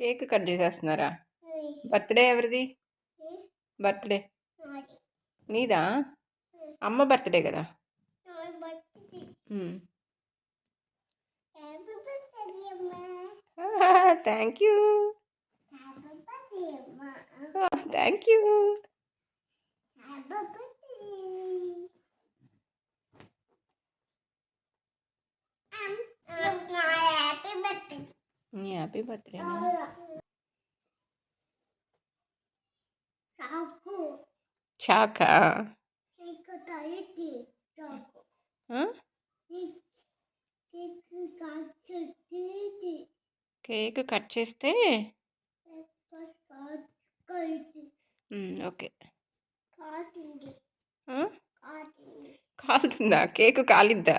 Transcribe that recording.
Cake cut చేసేస్తున్నారా? Birthday ఎవరిది? Birthday. నీదా. అమ్మ బర్త్డే కదా? Thank you. Thank you happy birthday నీ హ్యాపీ బర్త్డే చాకు కేక్ కట్ చేస్తే ఓకే కాలుతుందా కేక్ కాలిద్దా